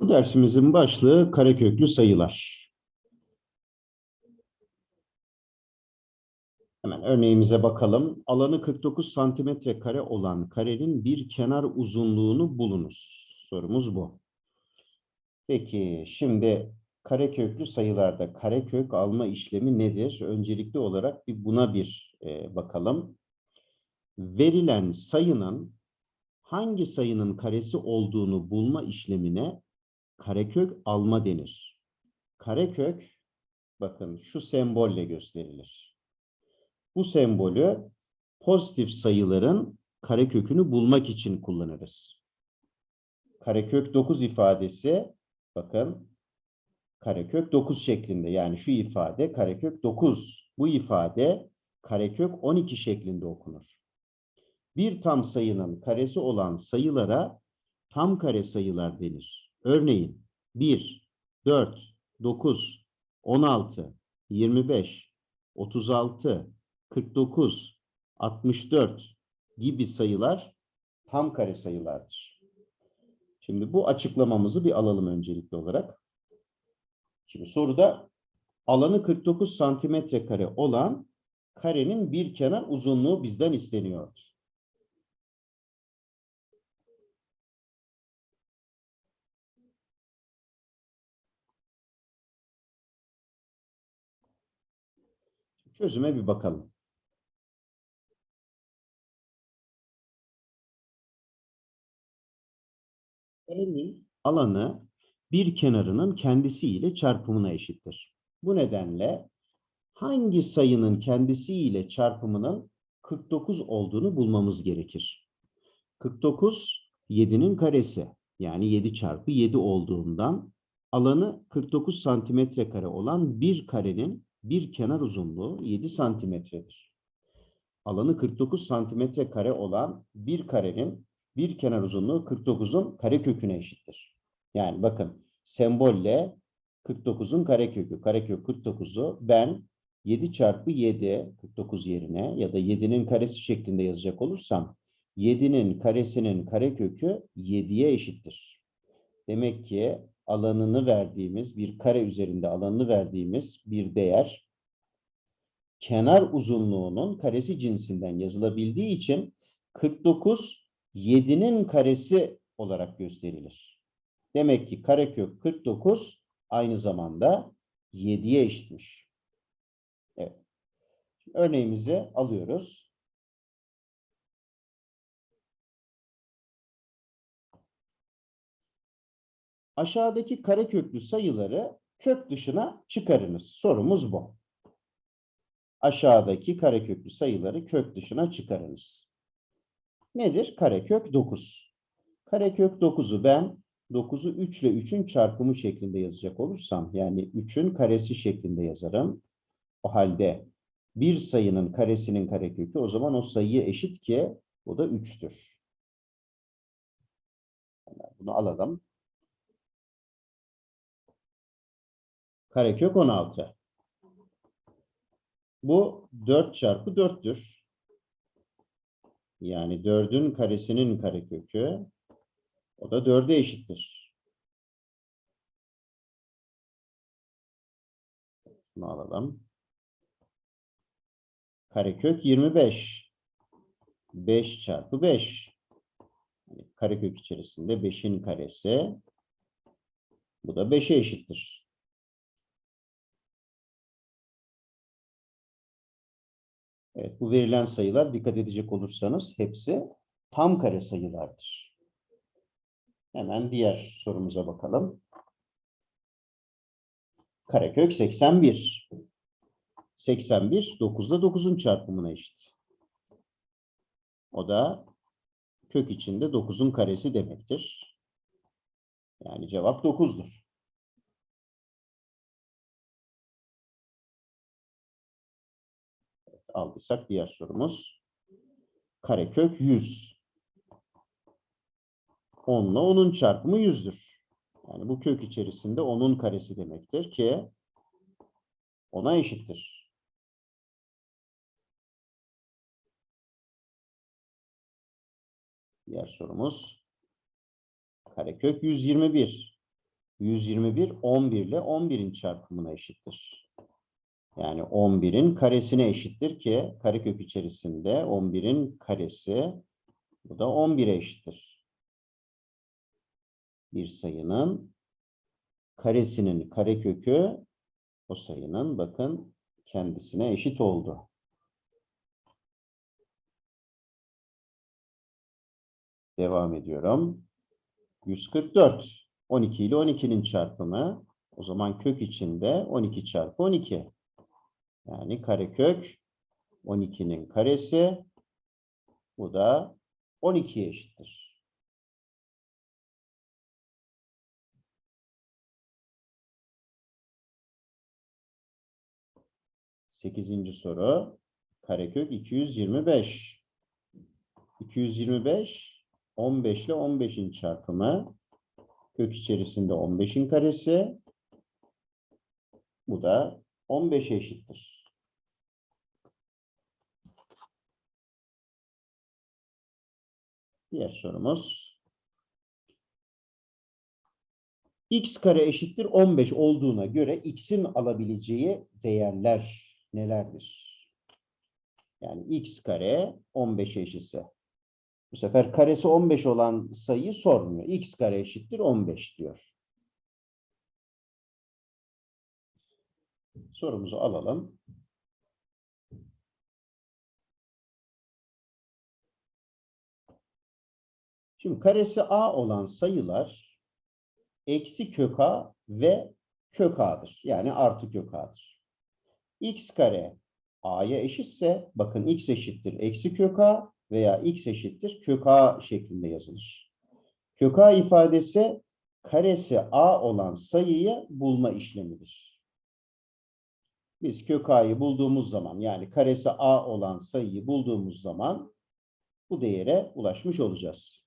Bu dersimizin başlığı kareköklü sayılar. Hemen örneğimize bakalım. Alanı 49 santimetre kare olan karenin bir kenar uzunluğunu bulunuz. Sorumuz bu. Peki şimdi kareköklü sayılarda karekök alma işlemi nedir? Öncelikli olarak bir buna bir e, bakalım. Verilen sayının hangi sayının karesi olduğunu bulma işlemine karekök alma denir. Karekök bakın şu sembolle gösterilir. Bu sembolü pozitif sayıların karekökünü bulmak için kullanırız. Karekök 9 ifadesi bakın karekök 9 şeklinde yani şu ifade karekök 9. Bu ifade karekök 12 şeklinde okunur. Bir tam sayının karesi olan sayılara tam kare sayılar denir. Örneğin 1, 4, 9, 16, 25, 36, 49, 64 gibi sayılar tam kare sayılardır. Şimdi bu açıklamamızı bir alalım öncelikli olarak. Şimdi soruda alanı 49 santimetre kare olan karenin bir kenar uzunluğu bizden isteniyor. Çözüme bir bakalım. Karenin alanı bir kenarının kendisiyle çarpımına eşittir. Bu nedenle hangi sayının kendisiyle çarpımının 49 olduğunu bulmamız gerekir. 49 7'nin karesi yani 7 çarpı 7 olduğundan alanı 49 santimetre kare olan bir karenin bir kenar uzunluğu 7 santimetredir. Alanı 49 santimetre kare olan bir karenin bir kenar uzunluğu 49'un kareköküne eşittir. Yani bakın sembolle 49'un karekökü, karekök 49'u ben 7 çarpı 7, 49 yerine ya da 7'nin karesi şeklinde yazacak olursam 7'nin karesinin karekökü 7'ye eşittir. Demek ki alanını verdiğimiz bir kare üzerinde alanını verdiğimiz bir değer kenar uzunluğunun karesi cinsinden yazılabildiği için 49 7'nin karesi olarak gösterilir. Demek ki karekök 49 aynı zamanda 7'ye eşitmiş. Evet. Örneğimizi alıyoruz. Aşağıdaki kareköklü sayıları kök dışına çıkarınız. Sorumuz bu. Aşağıdaki kareköklü sayıları kök dışına çıkarınız. Nedir? Karekök 9. Karekök 9'u ben 9'u 3 ile 3'ün çarpımı şeklinde yazacak olursam yani 3'ün karesi şeklinde yazarım. O halde bir sayının karesinin karekökü o zaman o sayıya eşit ki o da 3'tür. Bunu alalım. Karekök 16. Bu 4 çarpı 4'tür. Yani 4'ün karesinin karekökü o da 4'e eşittir. Bunu alalım. Karekök 25. 5 çarpı 5. Yani karekök içerisinde 5'in karesi. Bu da 5'e eşittir. Evet, bu verilen sayılar dikkat edecek olursanız hepsi tam kare sayılardır. Hemen diğer sorumuza bakalım. Karekök 81. 81, 9 ile 9'un çarpımına eşit. O da kök içinde 9'un karesi demektir. Yani cevap 9'dur. Aldıysak diğer sorumuz. Karekök 100. 10 ile 10'un çarpımı 100'dür. Yani bu kök içerisinde 10'un karesi demektir ki 10'a eşittir. Diğer sorumuz. Karekök 121. 121 11 ile 11'in çarpımına eşittir. Yani 11'in karesine eşittir ki karekök içerisinde 11'in karesi bu da 11'e eşittir. Bir sayının karesinin karekökü o sayının bakın kendisine eşit oldu. Devam ediyorum. 144. 12 ile 12'nin çarpımı. O zaman kök içinde 12 çarpı 12. Yani karekök 12'nin karesi. Bu da 12'ye eşittir. Sekizinci soru. Karekök 225. 225 15 ile 15'in çarpımı. Kök içerisinde 15'in karesi. Bu da 15'e eşittir. Diğer sorumuz. x kare eşittir 15 olduğuna göre x'in alabileceği değerler nelerdir? Yani x kare 15 eşitse. Bu sefer karesi 15 olan sayıyı sormuyor. x kare eşittir 15 diyor. Sorumuzu alalım. Şimdi karesi a olan sayılar eksi kök a ve kök a'dır. Yani artı kök a'dır. x kare a'ya eşitse bakın x eşittir eksi kök a veya x eşittir kök a şeklinde yazılır. Kök a ifadesi karesi a olan sayıyı bulma işlemidir. Biz kök a'yı bulduğumuz zaman yani karesi a olan sayıyı bulduğumuz zaman bu değere ulaşmış olacağız.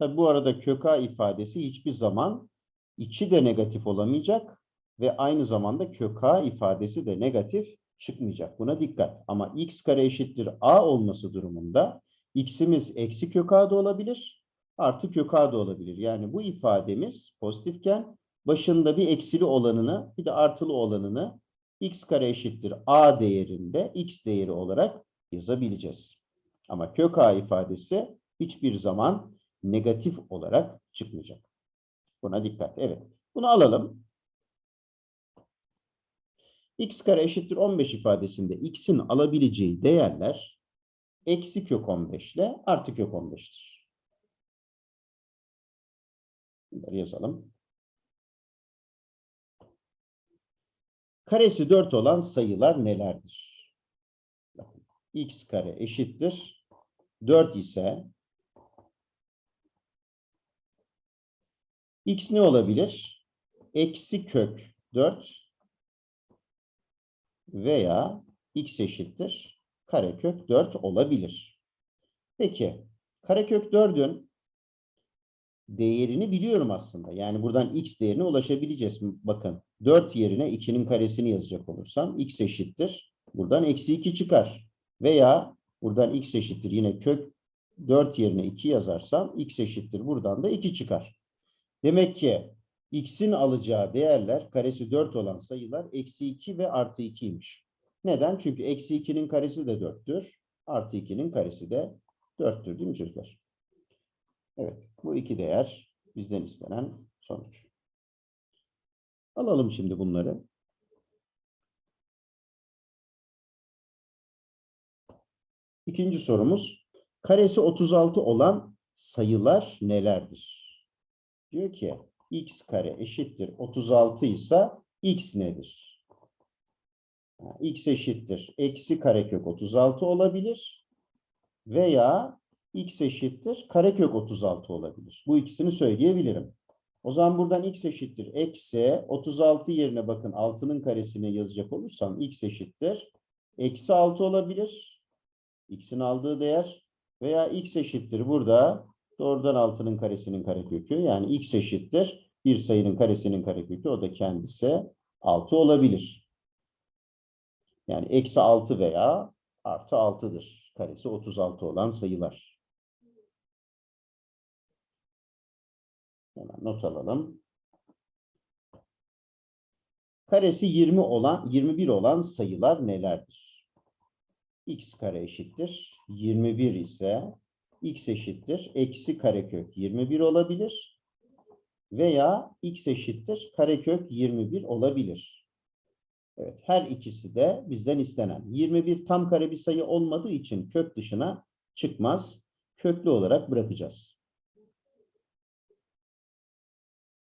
Tabi bu arada kök a ifadesi hiçbir zaman içi de negatif olamayacak ve aynı zamanda kök a ifadesi de negatif çıkmayacak. Buna dikkat. Ama x kare eşittir a olması durumunda x'imiz eksi kök a da olabilir, artı kök a da olabilir. Yani bu ifademiz pozitifken başında bir eksili olanını bir de artılı olanını x kare eşittir a değerinde x değeri olarak yazabileceğiz. Ama kök a ifadesi hiçbir zaman negatif olarak çıkmayacak. Buna dikkat. Evet. Bunu alalım. x kare eşittir 15 ifadesinde x'in alabileceği değerler eksi kök 15 ile artı kök 15'tir. Bunları yazalım. Karesi 4 olan sayılar nelerdir? x kare eşittir 4 ise x ne olabilir? Eksi kök 4 veya x eşittir karekök 4 olabilir. Peki karekök 4'ün değerini biliyorum aslında. Yani buradan x değerine ulaşabileceğiz. Bakın 4 yerine 2'nin karesini yazacak olursam x eşittir. Buradan eksi 2 çıkar. Veya buradan x eşittir yine kök 4 yerine 2 yazarsam x eşittir. Buradan da 2 çıkar. Demek ki x'in alacağı değerler karesi 4 olan sayılar eksi 2 ve artı 2'ymiş. Neden? Çünkü eksi 2'nin karesi de 4'tür. Artı 2'nin karesi de 4'tür değil mi çocuklar? Evet. Bu iki değer bizden istenen sonuç. Alalım şimdi bunları. İkinci sorumuz. Karesi 36 olan sayılar nelerdir? Diyor ki x kare eşittir 36 ise x nedir? x eşittir eksi karekök 36 olabilir veya x eşittir karekök 36 olabilir. Bu ikisini söyleyebilirim. O zaman buradan x eşittir eksi 36 yerine bakın 6'nın karesini yazacak olursam x eşittir eksi 6 olabilir. x'in aldığı değer veya x eşittir burada Doğrudan 6'nın karesinin karekökü yani x eşittir. Bir sayının karesinin karekökü o da kendisi 6 olabilir. Yani eksi 6 veya artı 6'dır. Karesi 36 olan sayılar. Hemen not alalım. Karesi 20 olan 21 olan sayılar nelerdir? x kare eşittir. 21 ise x eşittir. Eksi karekök 21 olabilir. Veya x eşittir. Karekök 21 olabilir. Evet, her ikisi de bizden istenen. 21 tam kare bir sayı olmadığı için kök dışına çıkmaz. Köklü olarak bırakacağız.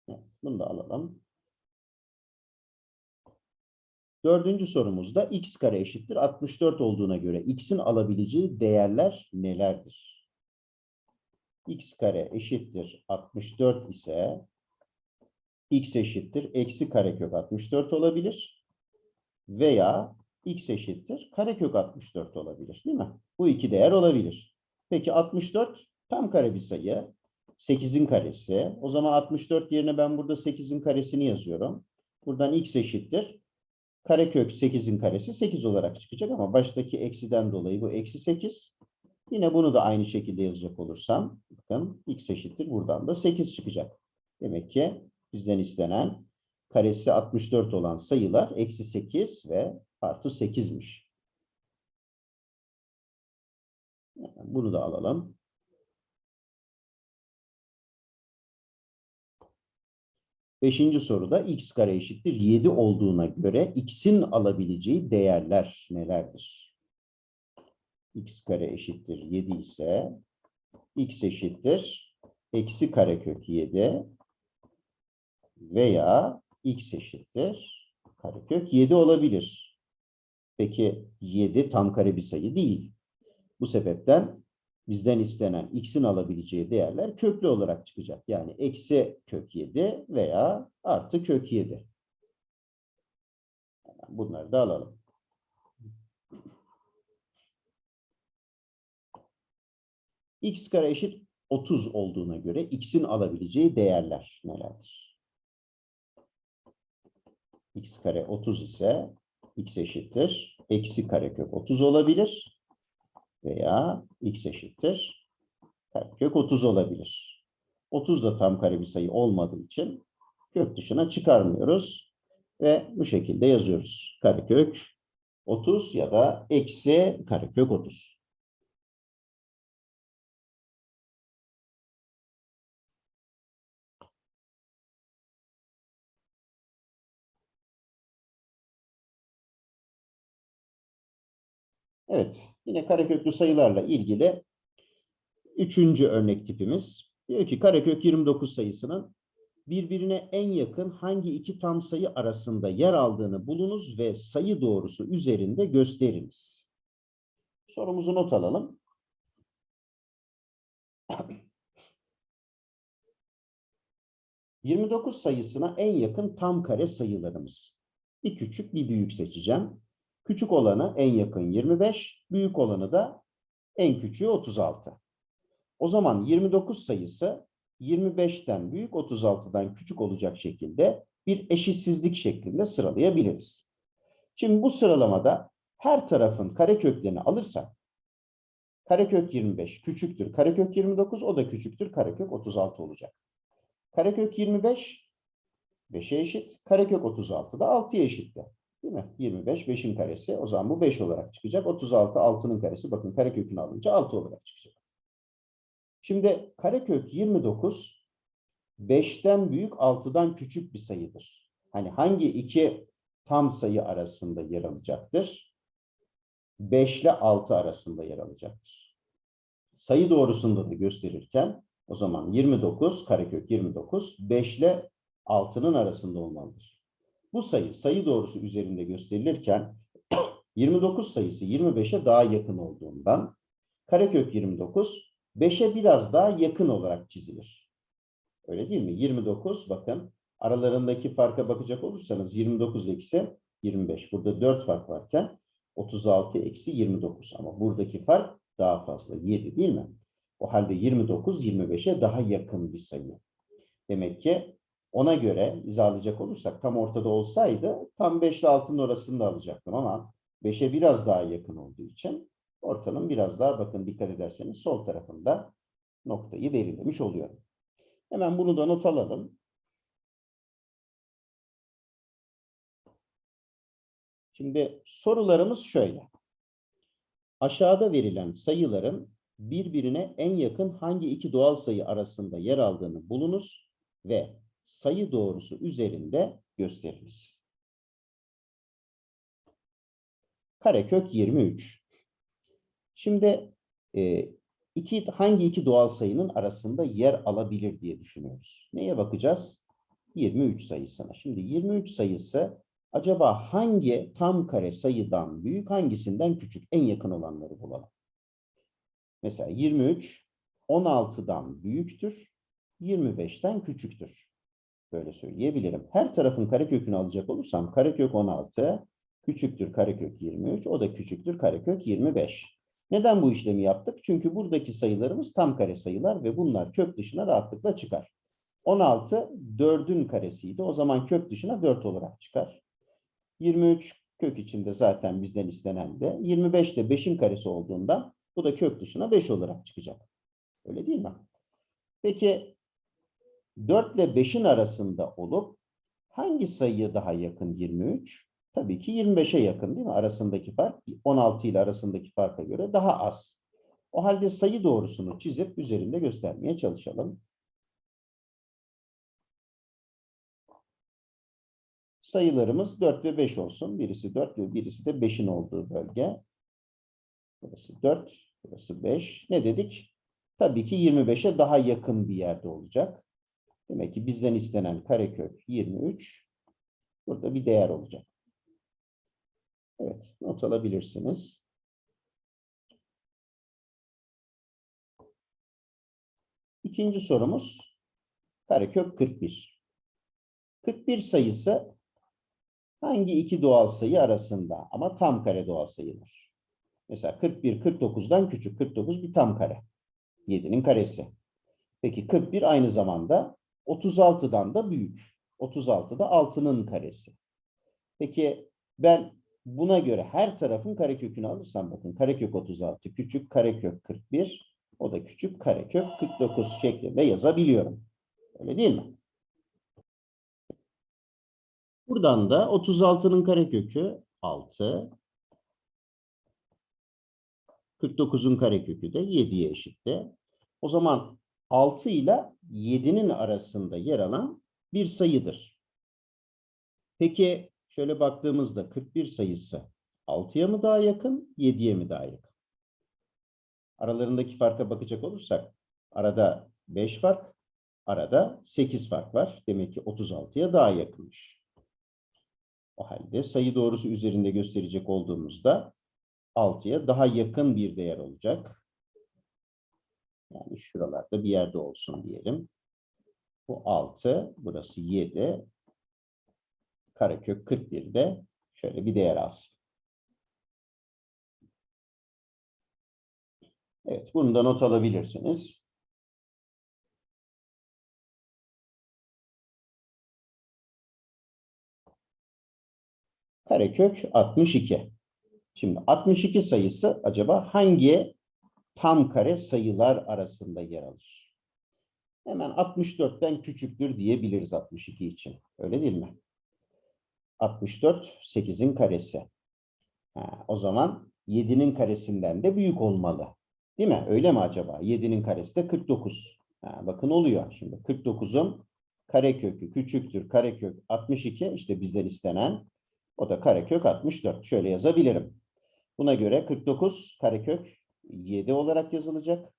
Evet, bunu da alalım. Dördüncü sorumuzda x kare eşittir 64 olduğuna göre x'in alabileceği değerler nelerdir? X kare eşittir 64 ise x eşittir eksi karekök 64 olabilir veya x eşittir karekök 64 olabilir değil mi? Bu iki değer olabilir. Peki 64 tam kare bir sayı. 8'in karesi. O zaman 64 yerine ben burada 8'in karesini yazıyorum. Buradan x eşittir. Karekök 8'in karesi 8 olarak çıkacak ama baştaki eksiden dolayı bu eksi 8. Yine bunu da aynı şekilde yazacak olursam bakın x eşittir buradan da 8 çıkacak. Demek ki bizden istenen karesi 64 olan sayılar eksi 8 ve artı 8'miş. Bunu da alalım. Beşinci soruda x kare eşittir 7 olduğuna göre x'in alabileceği değerler nelerdir? X kare eşittir 7 ise x eşittir eksi karekök 7 veya x eşittir karekök 7 olabilir. Peki 7 tam kare bir sayı değil. Bu sebepten bizden istenen x'in alabileceği değerler köklü olarak çıkacak. Yani eksi kök 7 veya artı kök 7. Bunları da alalım. X kare eşit 30 olduğuna göre x'in alabileceği değerler nelerdir? x kare 30 ise x eşittir. Eksi karekök 30 olabilir veya x eşittir kök 30 olabilir. 30 da tam kare bir sayı olmadığı için kök dışına çıkarmıyoruz ve bu şekilde yazıyoruz. Karekök 30 ya da eksi karekök 30. Evet, yine kareköklü sayılarla ilgili üçüncü örnek tipimiz. Diyor ki karekök 29 sayısının birbirine en yakın hangi iki tam sayı arasında yer aldığını bulunuz ve sayı doğrusu üzerinde gösteriniz. Sorumuzu not alalım. ...29 sayısına en yakın tam kare sayılarımız. Bir küçük bir büyük seçeceğim. Küçük olanı en yakın 25, büyük olanı da en küçüğü 36. O zaman 29 sayısı 25'ten büyük 36'dan küçük olacak şekilde bir eşitsizlik şeklinde sıralayabiliriz. Şimdi bu sıralamada her tarafın kareköklerini alırsak karekök 25 küçüktür karekök 29 o da küçüktür karekök 36 olacak. Karekök 25 5'e eşit karekök 36 da 6'ya eşitti. Değil mi? 25 5'in karesi. O zaman bu 5 olarak çıkacak. 36 6'nın karesi. Bakın karekökünü alınca 6 olarak çıkacak. Şimdi karekök 29 5'ten büyük 6'dan küçük bir sayıdır. Hani hangi iki tam sayı arasında yer alacaktır? 5 ile 6 arasında yer alacaktır. Sayı doğrusunda da gösterirken o zaman 29 karekök 29 5 ile 6'nın arasında olmalıdır. Bu sayı sayı doğrusu üzerinde gösterilirken 29 sayısı 25'e daha yakın olduğundan karekök 29 5'e biraz daha yakın olarak çizilir. Öyle değil mi? 29 bakın aralarındaki farka bakacak olursanız 29 eksi 25. Burada 4 fark varken 36 eksi 29 ama buradaki fark daha fazla 7 değil mi? O halde 29 25'e daha yakın bir sayı. Demek ki ona göre izahlayacak olursak tam ortada olsaydı tam 5 ile 6'nın orasını da alacaktım ama 5'e biraz daha yakın olduğu için ortanın biraz daha bakın dikkat ederseniz sol tarafında noktayı belirlemiş oluyorum. Hemen bunu da not alalım. Şimdi sorularımız şöyle. Aşağıda verilen sayıların birbirine en yakın hangi iki doğal sayı arasında yer aldığını bulunuz ve sayı doğrusu üzerinde gösteriniz. Karekök 23. Şimdi e, iki, hangi iki doğal sayının arasında yer alabilir diye düşünüyoruz. Neye bakacağız? 23 sayısına. Şimdi 23 sayısı acaba hangi tam kare sayıdan büyük, hangisinden küçük? En yakın olanları bulalım. Mesela 23 16'dan büyüktür, 25'ten küçüktür. Böyle söyleyebilirim. Her tarafın karekökünü alacak olursam karekök 16 küçüktür karekök 23, o da küçüktür karekök 25. Neden bu işlemi yaptık? Çünkü buradaki sayılarımız tam kare sayılar ve bunlar kök dışına rahatlıkla çıkar. 16 4'ün karesiydi. O zaman kök dışına 4 olarak çıkar. 23 kök içinde zaten bizden istenen de 25 de 5'in karesi olduğunda bu da kök dışına 5 olarak çıkacak. Öyle değil mi? Peki 4 ile 5'in arasında olup hangi sayıya daha yakın 23? Tabii ki 25'e yakın değil mi? Arasındaki fark 16 ile arasındaki farka göre daha az. O halde sayı doğrusunu çizip üzerinde göstermeye çalışalım. Sayılarımız 4 ve 5 olsun. Birisi 4 ve birisi de 5'in olduğu bölge. Burası 4, burası 5. Ne dedik? Tabii ki 25'e daha yakın bir yerde olacak. Demek ki bizden istenen karekök 23. Burada bir değer olacak. Evet, not alabilirsiniz. İkinci sorumuz karekök 41. 41 sayısı hangi iki doğal sayı arasında ama tam kare doğal sayılar? Mesela 41 49'dan küçük. 49 bir tam kare. 7'nin karesi. Peki 41 aynı zamanda 36'dan da büyük. 36 da 6'nın karesi. Peki ben buna göre her tarafın karekökünü alırsam bakın karekök 36 küçük karekök 41 o da küçük karekök 49 şeklinde yazabiliyorum. Öyle değil mi? Buradan da 36'nın karekökü 6. 49'un karekökü de 7'ye eşitti. O zaman 6 ile 7'nin arasında yer alan bir sayıdır. Peki şöyle baktığımızda 41 sayısı 6'ya mı daha yakın, 7'ye mi daha yakın? Aralarındaki farka bakacak olursak arada 5 fark, arada 8 fark var. Demek ki 36'ya daha yakınmış. O halde sayı doğrusu üzerinde gösterecek olduğumuzda 6'ya daha yakın bir değer olacak. Yani şuralarda bir yerde olsun diyelim. Bu 6, burası 7. Karekök 41'de şöyle bir değer alsın. Evet, bunu da not alabilirsiniz. Karekök 62. Şimdi 62 sayısı acaba hangi tam kare sayılar arasında yer alır? Hemen 64'ten küçüktür diyebiliriz 62 için. Öyle değil mi? 64 8'in karesi. Ha, o zaman 7'nin karesinden de büyük olmalı. Değil mi? Öyle mi acaba? 7'nin karesi de 49. Ha, bakın oluyor. Şimdi 49'un karekökü küçüktür. Karekök 62 işte bizden istenen o da karekök 64. Şöyle yazabilirim. Buna göre 49 karekök 7 olarak yazılacak.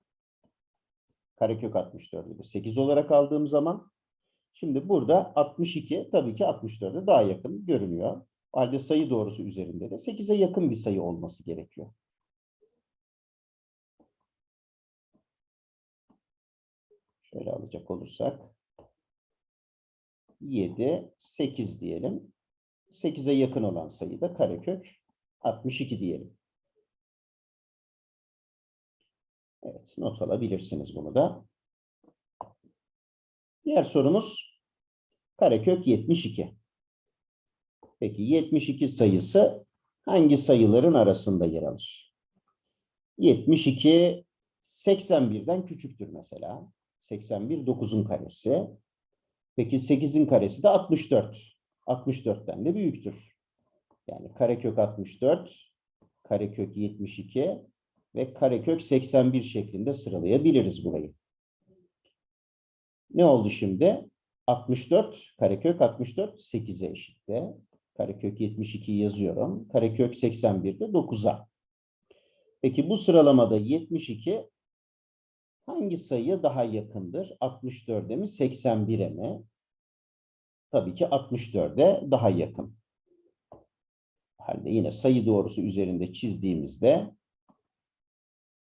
Karekök 64'ü de 8 olarak aldığım zaman şimdi burada 62 tabii ki 64'e daha yakın görünüyor. O halde sayı doğrusu üzerinde de 8'e yakın bir sayı olması gerekiyor. Şöyle alacak olursak 7, 8 diyelim. 8'e yakın olan sayı da karekök 62 diyelim. Evet, not alabilirsiniz bunu da. Diğer sorumuz karekök 72. Peki 72 sayısı hangi sayıların arasında yer alır? 72 81'den küçüktür mesela. 81 9'un karesi. Peki 8'in karesi de 64. 64'ten de büyüktür. Yani karekök 64, karekök 72 ve karekök 81 şeklinde sıralayabiliriz burayı. Ne oldu şimdi? 64, karekök 64 8'e eşitti. Karekök 72'yi yazıyorum. Karekök 81 de 9'a. Peki bu sıralamada 72 hangi sayıya daha yakındır? 64'e mi 81'e mi? Tabii ki 64'e daha yakın. Halde yine sayı doğrusu üzerinde çizdiğimizde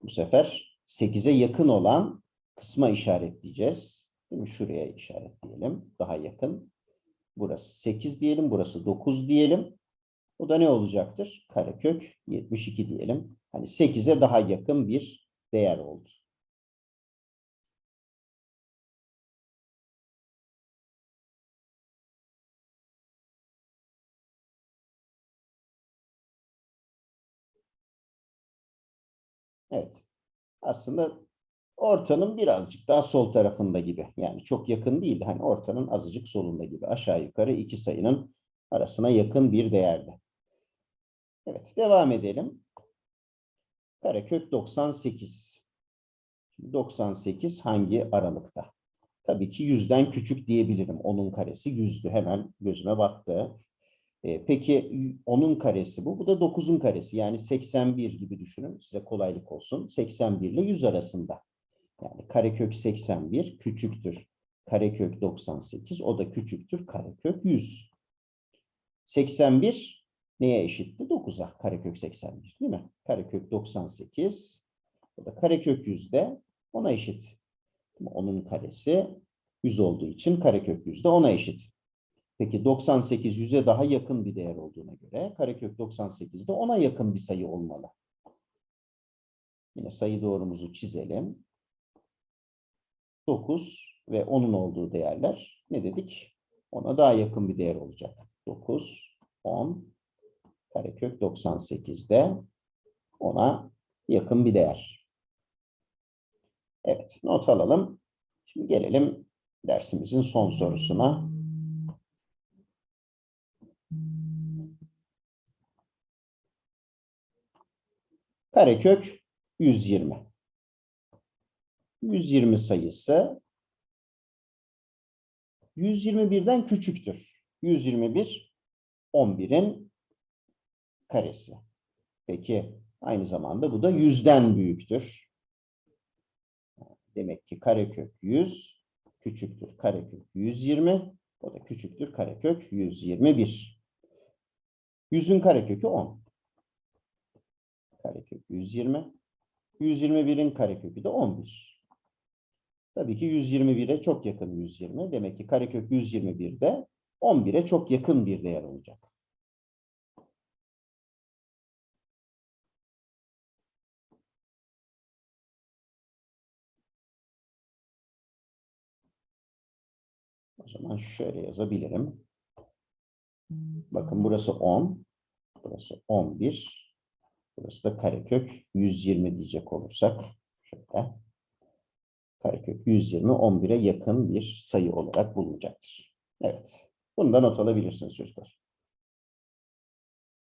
bu sefer 8'e yakın olan kısma işaretleyeceğiz. Değil mi? Şuraya işaretleyelim. Daha yakın. Burası 8 diyelim. Burası 9 diyelim. O da ne olacaktır? Karekök 72 diyelim. Hani 8'e daha yakın bir değer oldu. Evet. Aslında ortanın birazcık daha sol tarafında gibi. Yani çok yakın değil. Hani ortanın azıcık solunda gibi. Aşağı yukarı iki sayının arasına yakın bir değerde. Evet. Devam edelim. Karekök 98. 98 hangi aralıkta? Tabii ki 100'den küçük diyebilirim. Onun karesi 100'dü. Hemen gözüme battı. E, peki onun karesi bu. Bu da 9'un karesi. Yani 81 gibi düşünün. Size kolaylık olsun. 81 ile 100 arasında. Yani karekök 81 küçüktür. Karekök 98 o da küçüktür. Karekök 100. 81 neye eşitti? 9'a. Karekök 81 değil mi? Karekök 98 o da karekök 100 de ona eşit. Onun karesi 100 olduğu için karekök 100 de ona eşit. Peki 98 100'e daha yakın bir değer olduğuna göre karekök 98 de ona yakın bir sayı olmalı. Yine sayı doğrumuzu çizelim. 9 ve 10'un olduğu değerler ne dedik? Ona daha yakın bir değer olacak. 9, 10, karekök 98 de ona yakın bir değer. Evet, not alalım. Şimdi gelelim dersimizin son sorusuna. Karekök 120. 120 sayısı 121'den küçüktür. 121 11'in karesi. Peki aynı zamanda bu da 100'den büyüktür. Demek ki karekök 100 küçüktür karekök 120. O da küçüktür karekök 121. 100'ün karekökü 10 karekök 120. 121'in karekökü de 11. Tabii ki 121'e çok yakın 120. Demek ki karekök 121 de 11'e çok yakın bir değer olacak. O zaman şöyle yazabilirim. Bakın burası 10. Burası 11. Burası da karekök 120 diyecek olursak. Şöyle. Karekök 120 11'e yakın bir sayı olarak bulunacaktır. Evet. Bunu da not alabilirsiniz çocuklar.